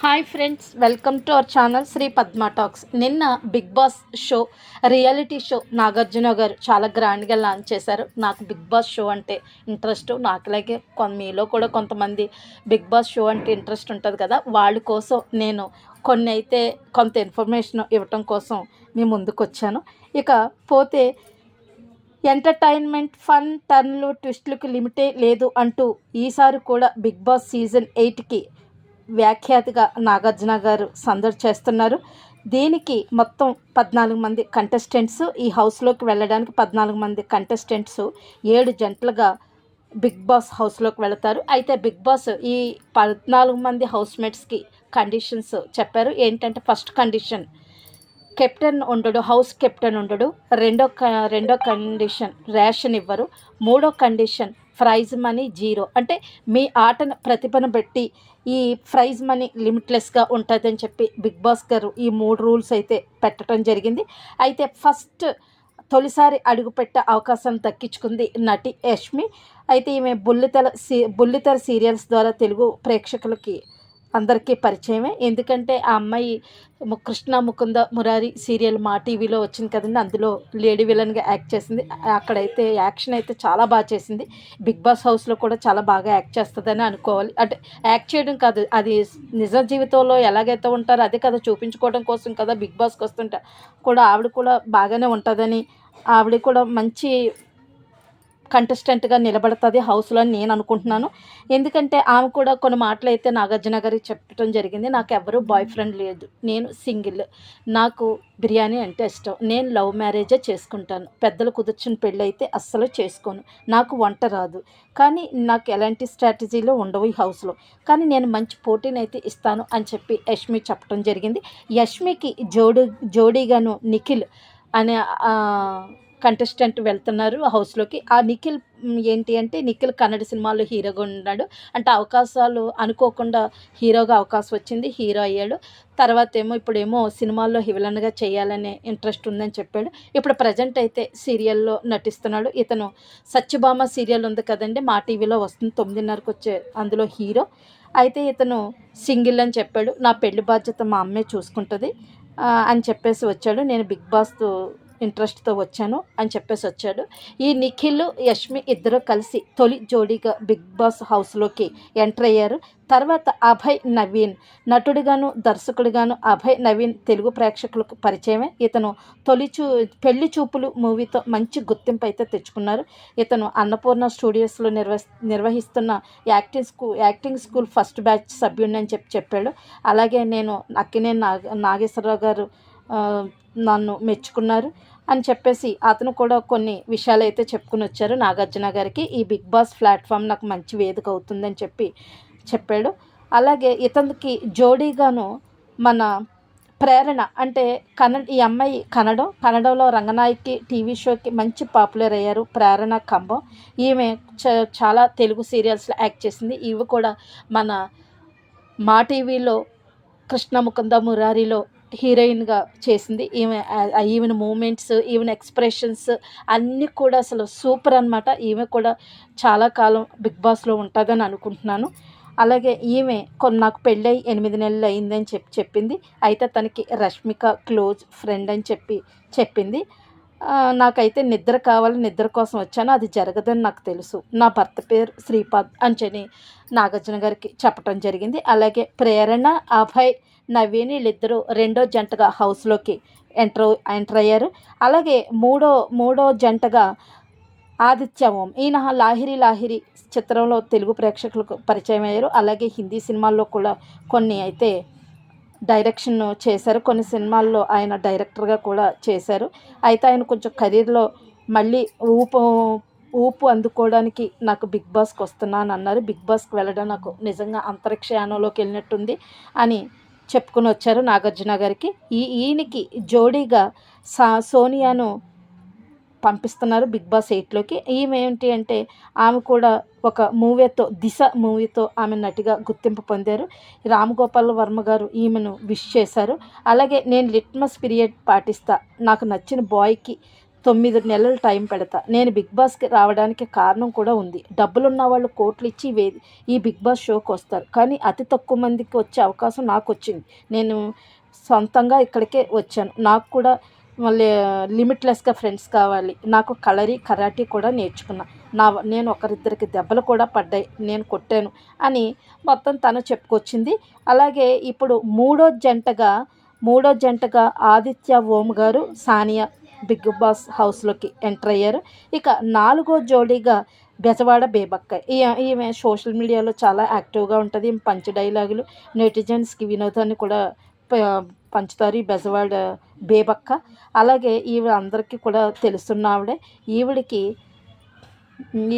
Hi friends welcome to our channel Sri Padma Talks. నిన్న Bigg Boss show reality show Nagarjuna గారు చాలా గ్రాండ్గా launch చేశారు. నాకు బిగ్ బాస్ షో అంటే ఇంట్రెస్ట్ నాకులాగే కొ మీలో కూడా కొంతమంది బిగ్ బాస్ షో అంటే ఇంట్రెస్ట్ ఉంటుంది కదా వాళ్ళ కోసం నేను కొన్ని అయితే కొంత ఇన్ఫర్మేషన్ ఇవ్వటం కోసం మీ ముందుకు వచ్చాను. ఇక పోతే ఎంటర్టైన్మెంట్ ఫన్ టర్న్లు ట్విస్ట్లకు లిమిటే లేదు అంటూ ఈసారి కూడా బిగ్ బాస్ సీజన్ ఎయిట్కి వ్యాఖ్యాతిగా నాగార్జున గారు సందడి చేస్తున్నారు. దీనికి మొత్తం పద్నాలుగు మంది కంటెస్టెంట్స్ ఈ హౌస్లోకి వెళ్ళడానికి పద్నాలుగు మంది కంటెస్టెంట్స్ ఏడు జంటలుగా బిగ్ బాస్ హౌస్లోకి వెళతారు. అయితే బిగ్ బాస్ ఈ పద్నాలుగు మంది హౌస్మేట్స్కి కండిషన్స్ చెప్పారు. ఏంటంటే ఫస్ట్ కండిషన్ కెప్టెన్ ఉండడు హౌస్ కెప్టెన్ ఉండడు. రెండో క రెండో కండిషన్ రేషన్ ఇవ్వరు. మూడో కండిషన్ ప్రైజ్ మనీ జీరో. అంటే మీ ఆటను ప్రతిభను బట్టి ఈ ప్రైజ్ మనీ లిమిట్లెస్గా ఉంటుందని చెప్పి బిగ్ బాస్ గారు ఈ మూడు రూల్స్ అయితే పెట్టడం జరిగింది. అయితే ఫస్ట్ తొలిసారి అడుగుపెట్టే అవకాశం దక్కించుకుంది నటి యష్మి. అయితే ఈమె బుల్లితెర సీ బుల్లితెర సీరియల్స్ ద్వారా తెలుగు ప్రేక్షకులకి అందరికీ పరిచయమే. ఎందుకంటే ఆ అమ్మాయి కృష్ణ ముకుంద మురారి సీరియల్ మా టీవీలో వచ్చింది కదండి. అందులో లేడీ విలన్గా యాక్ట్ చేసింది. అక్కడైతే యాక్షన్ అయితే చాలా బాగా చేసింది. బిగ్ బాస్ హౌస్లో కూడా చాలా బాగా యాక్ట్ చేస్తుందని అనుకోవాలి. అంటే యాక్ట్ చేయడం కాదు అది నిజ జీవితంలో ఎలాగైతే ఉంటారో అదే కదా చూపించుకోవడం కోసం కదా బిగ్ బాస్కి వస్తుంటే కూడా ఆవిడ కూడా బాగానే ఉంటుందని ఆవిడ కూడా మంచి కంటెస్టెంట్గా నిలబడుతుంది హౌస్లో అని నేను అనుకుంటున్నాను. ఎందుకంటే ఆమె కూడా కొన్ని మాటలు అయితే నాగార్జున గారికి చెప్పడం జరిగింది. నాకు ఎవరు బాయ్ ఫ్రెండ్ లేదు. నేను సింగిల్ నాకు బిర్యానీ అంటే ఇష్టం. నేను లవ్ మ్యారేజే చేసుకుంటాను. పెద్దలు కుదుర్చుని పెళ్ళి అయితే అస్సలు చేసుకోను. నాకు వంట రాదు. కానీ నాకు ఎలాంటి స్ట్రాటజీలు ఉండవు ఈ హౌస్లో కానీ నేను మంచి పోటీని అయితే ఇస్తాను అని చెప్పి యష్మి చెప్పడం జరిగింది. యష్మికి జోడు జోడీగాను నిఖిల్ అనే కంటెస్టెంట్ వెళ్తున్నారు హౌస్లోకి ఆ నిఖిల్ ఏంటి అంటే నిఖిల్ కన్నడ సినిమాలో హీరోగా ఉన్నాడు. అంటే అవకాశాలు అనుకోకుండా హీరోగా అవకాశం వచ్చింది హీరో అయ్యాడు. తర్వాత ఏమో ఇప్పుడేమో సినిమాల్లో విలన్గా చేయాలనే ఇంట్రెస్ట్ ఉందని చెప్పాడు. ఇప్పుడు ప్రజెంట్ అయితే సీరియల్లో నటిస్తున్నాడు. ఇతను సత్యభామ సీరియల్ ఉంది కదండి మా టీవీలో వస్తుంది తొమ్మిదిన్నరకు వచ్చే అందులో హీరో. అయితే ఇతను సింగిల్ అని చెప్పాడు. నా పెళ్ళి బాధ్యత మా అమ్మే చూసుకుంటుంది అని చెప్పేసి వచ్చాడు. నేను బిగ్ బాస్తో ఇంట్రెస్ట్తో వచ్చాను అని చెప్పేసి వచ్చాడు. ఈ నిఖిల్ యష్మి ఇద్దరు కలిసి తొలి జోడీగా బిగ్ బాస్ హౌస్లోకి ఎంటర్ అయ్యారు. తర్వాత అభయ్ నవీన్ నటుడిగాను దర్శకుడిగాను అభయ్ నవీన్ తెలుగు ప్రేక్షకులకు పరిచయమే. ఇతను తొలి చూ పెళ్ళి చూపులు మూవీతో మంచి గుర్తింపు అయితే తెచ్చుకున్నారు. ఇతను అన్నపూర్ణ స్టూడియోస్లో నిర్వ నిర్వహిస్తున్న acting school acting school first batch సభ్యుడిని అని చెప్పి చెప్పాడు. అలాగే నేను అక్కినే నాగ నాగేశ్వరరావు గారు నన్ను మెచ్చుకున్నారు అని చెప్పేసి అతను కూడా కొన్ని విషయాలు అయితే చెప్పుకుని వచ్చారు. నాగార్జున గారికి ఈ బిగ్ బాస్ ప్లాట్ఫామ్ నాకు మంచి వేదిక అవుతుందని చెప్పి చెప్పాడు. అలాగే ఇతనికి జోడీగాను మన ప్రేరణ అంటే కన్నడ ఈ అమ్మాయి కన్నడం కన్నడంలో రంగనాయకి టీవీ షోకి మంచి పాపులర్ అయ్యారు. ప్రేరణ కంబం. ఈమె చ- చాలా తెలుగు సీరియల్స్లో యాక్ట్ చేసింది. ఇవి కూడా మన మా టీవీలో కృష్ణ ముకుంద మురారిలో హీరోయిన్గా చేసింది. ఈమె ఈవెన్ మూమెంట్స్ ఈవెన్ ఎక్స్ప్రెషన్స్ అన్నీ కూడా అసలు సూపర్ అనమాట ఈమె కూడా చాలా కాలం బిగ్ బాస్లో ఉంటుందని అనుకుంటున్నాను. అలాగే ఈమె కొన్ని నాకు పెళ్ళై ఎనిమిది నెలలు అయిందని చెప్పి చెప్పింది. అయితే తనకి రష్మిక క్లోజ్ ఫ్రెండ్ అని చెప్పి చెప్పింది. నాకైతే నిద్ర కావాలి నిద్ర కోసం వచ్చాను. అది జరగదని నాకు తెలుసు. నా భర్త పేరు శ్రీపాద్ అంచని నాగార్జున గారికి చెప్పడం జరిగింది. అలాగే ప్రేరణ అభయ్ నవీన్ వీళ్ళిద్దరూ రెండో జంటగా హౌస్లోకి ఎంటర్ ఎంటర్ అయ్యారు అలాగే మూడో మూడో జంటగా ఆదిత్య ఓం. ఈయన లాహిరి లాహిరి చిత్రంలో తెలుగు ప్రేక్షకులకు పరిచయం అయ్యారు. అలాగే హిందీ సినిమాల్లో కూడా కొన్ని అయితే డైరెక్షన్ చేశారు. కొన్ని సినిమాల్లో ఆయన డైరెక్టర్గా కూడా చేశారు. అయితే ఆయన కొంచెం కెరీర్లో మళ్ళీ ఊపు ఊపు అందుకోవడానికి నాకు బిగ్ బాస్కి వస్తున్నాను అన్నారు బిగ్ బాస్కి వెళ్ళడం నాకు నిజంగా అంతరిక్షయానంలోకి వెళ్ళినట్టుంది అని చెప్పుకుని వచ్చారు నాగార్జున గారికి. ఈ ఈయనకి జోడీగా సా సోనియాను పంపిస్తున్నారు బిగ్ బాస్ ఎయిట్లోకి. ఈమె ఏంటి అంటే ఆమె కూడా ఒక మూవీతో దిశ మూవీతో ఆమె నటిగా గుర్తింపు పొందారు. రామ్ గోపాల్ వర్మ గారు ఈమెను విష్ చేశారు. అలాగే నేను లిట్మస్ పీరియడ్ పాటిస్తా నాకు నచ్చిన బాయ్కి తొమ్మిది నెలలు టైం పెడతా. నేను బిగ్ బాస్కి రావడానికి కారణం కూడా ఉంది. డబ్బులున్న వాళ్ళు కోట్లు ఇచ్చి వే ఈ బిగ్ బాస్ షోకి వస్తారు. కానీ అతి తక్కువ మందికి వచ్చే అవకాశం నాకు వచ్చింది. నేను సొంతంగా ఇక్కడికే వచ్చాను. నాకు కూడా మళ్ళీ లిమిట్లెస్గా ఫ్రెండ్స్ కావాలి. నాకు కలరీ కరాటీ కూడా నేర్చుకున్నా. నా నేను ఒకరిద్దరికి దెబ్బలు కూడా పడ్డాయి. నేను కొట్టాను అని మొత్తం తను చెప్పుకొచ్చింది. అలాగే ఇప్పుడు మూడో జంటగా మూడో జంటగా ఆదిత్య ఓం గారు సానియా బిగ్ బాస్ హౌస్లోకి ఎంటర్ అయ్యారు. ఇక నాలుగో జోడీగా బెజవాడ బేబక్క. ఈమె సోషల్ మీడియాలో చాలా యాక్టివ్గా ఉంటుంది. పంచ డైలాగులు నెటిజన్స్కి వినోదాన్ని కూడా పంచుతారు ఈ బెజవాడ బేబక్క. అలాగే ఈవిడ అందరికీ కూడా తెలుస్తున్న ఆవిడే. ఈవిడికి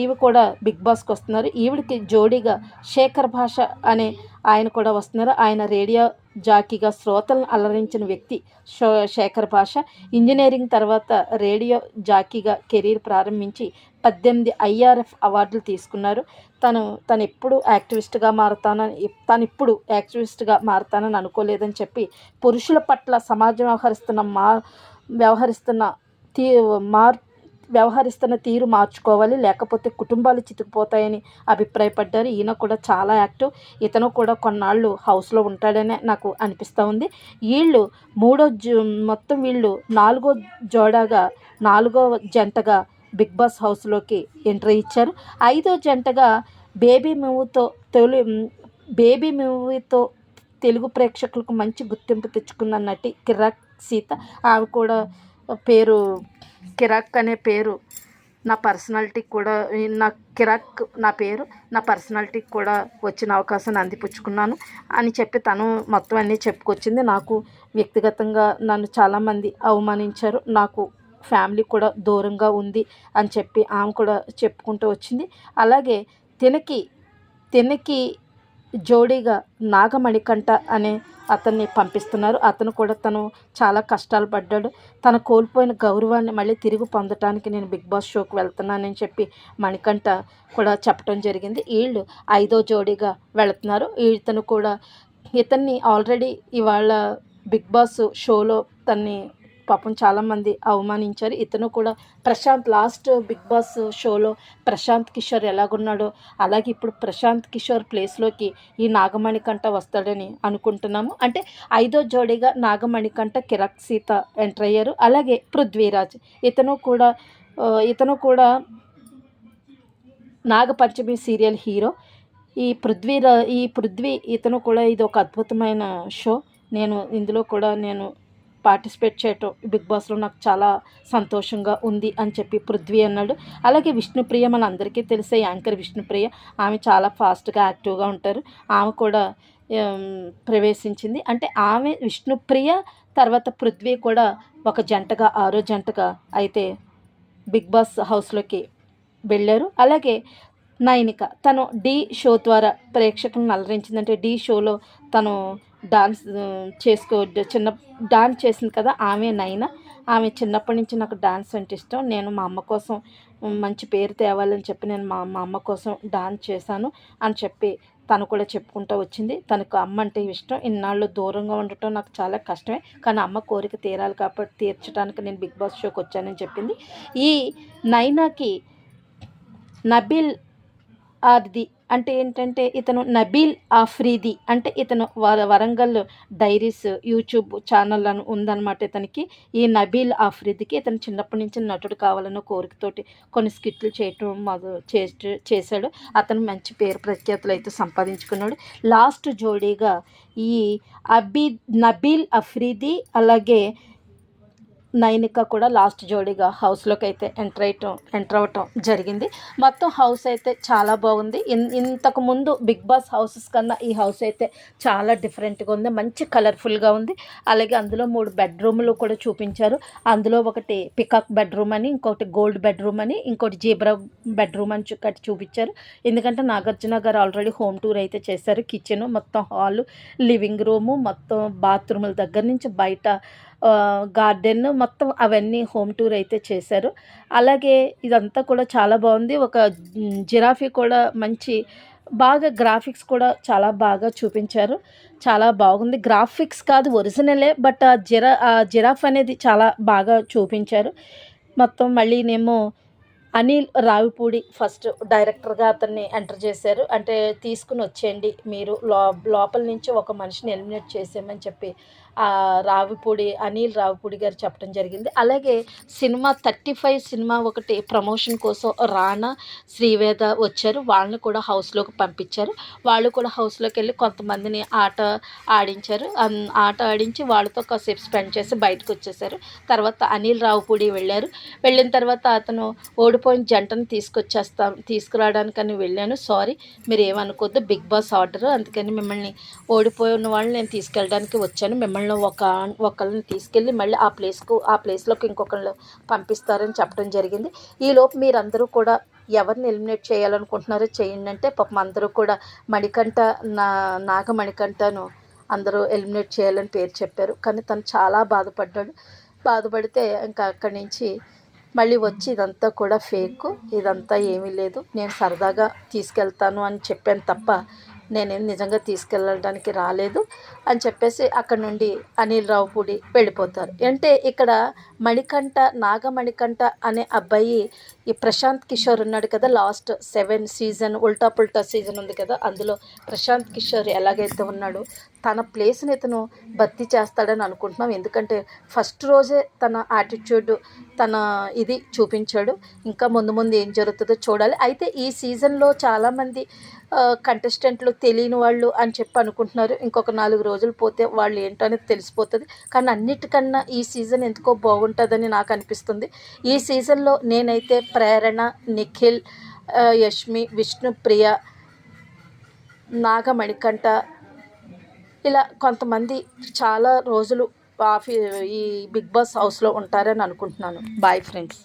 ఈవి కూడా బిగ్ బాస్కి వస్తున్నారు. ఈవిడికి జోడీగా శేఖర్ భాష అనే ఆయన కూడా వస్తున్నారు. ఆయన రేడియో జాకీగా శ్రోతలను అలరించిన వ్యక్తి షో శేఖర్ భాష. ఇంజనీరింగ్ తర్వాత రేడియో జాకీగా కెరీర్ ప్రారంభించి పద్దెనిమిది ఐఆర్ఎఫ్ అవార్డులు తీసుకున్నారు. తను తను ఎప్పుడు యాక్టివిస్ట్గా మారుతానని తను ఇప్పుడు యాక్టివిస్ట్గా మారుతానని అనుకోలేదని చెప్పి పురుషుల పట్ల సమాజం వ్యవహరిస్తున్న మా వ్యవహరిస్తున్న తీ మార్ వ్యవహరిస్తున్న తీరు మార్చుకోవాలి లేకపోతే కుటుంబాలు చితికిపోతాయని అభిప్రాయపడ్డారు. ఈయన కూడా చాలా యాక్టివ్. ఇతను కూడా కొన్నాళ్ళు హౌస్లో ఉంటాడనే నాకు అనిపిస్తూ ఉంది. వీళ్ళు మూడో మొత్తం వీళ్ళు నాలుగో జోడాగా నాలుగో జంటగా బిగ్ బాస్ హౌస్లోకి ఎంట్రీ ఇచ్చారు. ఐదో జంటగా బేబీ మూవీతో తొలి బేబీ మూవీతో తెలుగు ప్రేక్షకులకు మంచి గుర్తింపు తెచ్చుకున్న నటి కిరాక్ సీత. ఆమె కూడా పేరు కిరాక్ అనే పేరు. నా పర్సనాలిటీకి కూడా నా కిరాక్ నా పేరు నా పర్సనాలిటీకి కూడా వచ్చిన అవకాశాన్ని అందిపుచ్చుకున్నాను అని చెప్పి తను మొత్తం అన్నీ చెప్పుకొచ్చింది. నాకు వ్యక్తిగతంగా నన్ను చాలామంది అవమానించారు. నాకు ఫ్యామిలీ కూడా దూరంగా ఉంది అని చెప్పి ఆమె కూడా చెప్పుకుంటూ వచ్చింది. అలాగే తినకి తినకి జోడీగా నాగమణికంఠ అనే అతన్ని పంపిస్తున్నారు. అతను కూడా తను చాలా కష్టాలు పడ్డాడు. తన కోల్పోయిన గౌరవాన్ని మళ్ళీ తిరిగి పొందటానికి నేను బిగ్ బాస్ షోకి వెళ్తున్నానని చెప్పి మణికంఠ కూడా చెప్పడం జరిగింది. వీళ్ళు ఐదో జోడీగా వెళుతున్నారు. ఇతను కూడా ఇతన్ని ఆల్రెడీ ఇవాళ బిగ్ బాస్ షోలో తన్ని పాపం చాలామంది అవమానించారు. ఇతను కూడా ప్రశాంత్ లాస్ట్ బిగ్ బాస్ షోలో ప్రశాంత్ కిషోర్ ఎలాగున్నాడో అలాగే ఇప్పుడు ప్రశాంత్ కిషోర్ ప్లేస్లోకి ఈ నాగమణికంట వస్తాడని అనుకుంటున్నాము. అంటే ఐదో జోడీగా నాగమణికంట కిరక్ సీత ఎంటర్ అయ్యారు. అలాగే పృథ్వీరాజ్ ఇతను కూడా ఇతను కూడా నాగపంచమి సీరియల్ హీరో. ఈ పృథ్వీరా ఈ పృథ్వీ ఇతను కూడా ఇది ఒక అద్భుతమైన షో. నేను ఇందులో కూడా నేను పార్టిసిపేట్ చేయటం బిగ్ బాస్లో నాకు చాలా సంతోషంగా ఉంది అని చెప్పి పృథ్వీ అన్నాడు. అలాగే విష్ణుప్రియ మన అందరికీ తెలిసే యాంకర్ విష్ణుప్రియ ఆమె చాలా ఫాస్ట్గా యాక్టివ్గా ఉంటారు. ఆమె కూడా ప్రవేశించింది. అంటే ఆమె విష్ణుప్రియ తర్వాత పృథ్వీ కూడా ఒక జంటగా ఆరో జంటగా అయితే బిగ్ బాస్ హౌస్లోకి వెళ్ళారు. అలాగే నైనిక తను డి షో ద్వారా ప్రేక్షకులను అలరించిందంటే డి షోలో తను డాన్స్ చేసుకో చిన్న డాన్స్ చేసింది కదా ఆమె నైనా. ఆమె చిన్నప్పటి నుంచి నాకు డాన్స్ అంటే ఇష్టం. నేను మా అమ్మ కోసం మంచి పేరు తేవాలని చెప్పి నేను మా మా అమ్మ కోసం డాన్స్ చేశాను అని చెప్పి తను కూడా చెప్పుకుంటూ వచ్చింది. తనకు అమ్మ అంటే ఇష్టం. ఇన్నాళ్ళు దూరంగా ఉండటం నాకు చాలా కష్టమే. కానీ అమ్మ కోరిక తీరాలి కాబట్టి తీర్చడానికి నేను బిగ్ బాస్ షోకి వచ్చానని చెప్పింది. ఈ నైనాకి నబిల్ ఆది అంటే ఏంటంటే ఇతను నబీల్ ఆఫ్రీది అంటే ఇతను వరంగల్ డైరీస్ యూట్యూబ్ ఛానల్ అని ఉందన్నమాట ఇతనికి. ఈ నబీల్ ఆఫ్రీదికి ఇతను చిన్నప్పటి నుంచి నటుడు కావాలన్న కోరికతోటి కొన్ని స్కిట్లు చేయటం మొదలు చేశాడు. అతను మంచి పేరు ప్రఖ్యాతులు అయితే సంపాదించుకున్నాడు. లాస్ట్ జోడీగా ఈ అబీ నబీల్ అఫ్రీది అలాగే నైనిక కూడా లాస్ట్ జోడీగా హౌస్లోకి అయితే ఎంటర్ అయ్యటం ఎంటర్ అవ్వటం జరిగింది. మొత్తం హౌస్ అయితే చాలా బాగుంది. ఇంతకు ముందు బిగ్ బాస్ హౌసెస్ కన్నా ఈ హౌస్ అయితే చాలా డిఫరెంట్గా ఉంది. మంచి కలర్ఫుల్గా ఉంది. అలాగే అందులో మూడు బెడ్రూమ్లు కూడా చూపించారు. అందులో ఒకటి పికాక్ బెడ్రూమ్ అని ఇంకొకటి గోల్డ్ బెడ్రూమ్ అని ఇంకోటి జీబ్రా బెడ్రూమ్ అని కట్టి చూపించారు. ఎందుకంటే నాగార్జున గారు ఆల్రెడీ హోమ్ టూర్ అయితే చేశారు. కిచెన్ మొత్తం హాల్ లివింగ్ రూము మొత్తం బాత్రూముల దగ్గర నుంచి బయట గార్డెన్ మొత్తం అవన్నీ హోమ్ టూర్ అయితే చేశారు. అలాగే ఇదంతా కూడా చాలా బాగుంది. ఒక జిరాఫీ కూడా మంచి బాగా గ్రాఫిక్స్ కూడా చాలా బాగా చూపించారు. చాలా బాగుంది. గ్రాఫిక్స్ కాదు ఒరిజినలే బట్ ఆ జిరా ఆ జిరాఫ్ అనేది చాలా బాగా చూపించారు. మొత్తం మళ్ళీ నేమో అనిల్ రావిపూడి ఫస్ట్ డైరెక్టర్గా అతన్ని ఎంటర్ చేశారు. అంటే తీసుకుని వచ్చేయండి మీరు. లో లోపల నుంచి ఒక మనిషిని ఎలిమినేట్ చేసేయమని చెప్పి రావిపూడి అనిల్ రావిపూడి గారు చెప్పడం జరిగింది. అలాగే సినిమా థర్టీ ఫైవ్ సినిమా ఒకటి ప్రమోషన్ కోసం రానా శ్రీవేద వచ్చారు. వాళ్ళని కూడా హౌస్లోకి పంపించారు. వాళ్ళు కూడా హౌస్లోకి వెళ్ళి కొంతమందిని ఆట ఆడించారు. ఆట ఆడించి వాళ్ళతో కాసేపు స్పెండ్ చేసి బయటకు వచ్చేసారు. తర్వాత అనిల్ రావుపూడి వెళ్ళారు. వెళ్ళిన తర్వాత అతను ఓడిపోయిన జంటను తీసుకొచ్చేస్తాం తీసుకురావడానికని వెళ్ళాను. సారీ మీరు ఏమనుకోద్దు బిగ్ బాస్ ఆర్డర్. అందుకని మిమ్మల్ని ఓడిపోయిన వాళ్ళని నేను తీసుకెళ్ళడానికి వచ్చాను. మిమ్మల్ని ఒక ఒకళ్ళని తీసుకెళ్ళి మళ్ళీ ఆ ప్లేస్కు ఆ ప్లేస్లోకి ఇంకొకళ్ళు పంపిస్తారని చెప్పడం జరిగింది. ఈలోపు మీరందరూ కూడా ఎవరిని ఎలిమినేట్ చేయాలనుకుంటున్నారో చేయండి అంటే పాపం అందరూ కూడా మణికంఠ నా నాగ మణికంఠను అందరూ ఎలిమినేట్ చేయాలని పేరు చెప్పారు. కానీ తను చాలా బాధపడ్డాడు. బాధపడితే ఇంకా అక్కడి నుంచి మళ్ళీ వచ్చి ఇదంతా కూడా ఫేక్. ఇదంతా ఏమీ లేదు. నేను సరదాగా తీసుకెళ్తాను అని చెప్పాను తప్ప నేనేం నిజంగా తీసుకెళ్ళడానికి రాలేదు అని చెప్పేసి అక్కడ నుండి అనిల్ రావుపూడి వెళ్ళిపోతారు. అంటే ఇక్కడ మణికంఠ నాగమణికంఠ అనే అబ్బాయి ఈ ప్రశాంత్ కిషోర్ ఉన్నాడు కదా లాస్ట్ సెవెన్ సీజన్ ఉల్టా పుల్టా సీజన్ ఉంది కదా అందులో ప్రశాంత్ కిషోర్ ఎలాగైతే ఉన్నాడో తన ప్లేస్ని ఇతను భర్తీ చేస్తాడని అనుకుంటున్నాం. ఎందుకంటే ఫస్ట్ రోజే తన యాటిట్యూడ్ తన ఇది చూపించాడు. ఇంకా ముందు ముందు ఏం జరుగుతుందో చూడాలి. అయితే ఈ సీజన్లో చాలామంది కంటెస్టెంట్లు తెలియని వాళ్ళు అని చెప్పి అనుకుంటున్నారు. ఇంకొక నాలుగు రోజులు పోతే వాళ్ళు ఏంటో అనేది తెలిసిపోతుంది. కానీ అన్నిటికన్నా ఈ సీజన్ ఎందుకో బాగుంటుందని నాకు అనిపిస్తుంది. ఈ సీజన్లో నేనైతే ప్రేరణ నిఖిల్ యష్మి విష్ణుప్రియ నాగమణికంఠ ఇలా కొంతమంది చాలా రోజులు ఆఫీ ఈ బిగ్ బాస్ హౌస్లో ఉంటారని అనుకుంటున్నాను. Bye friends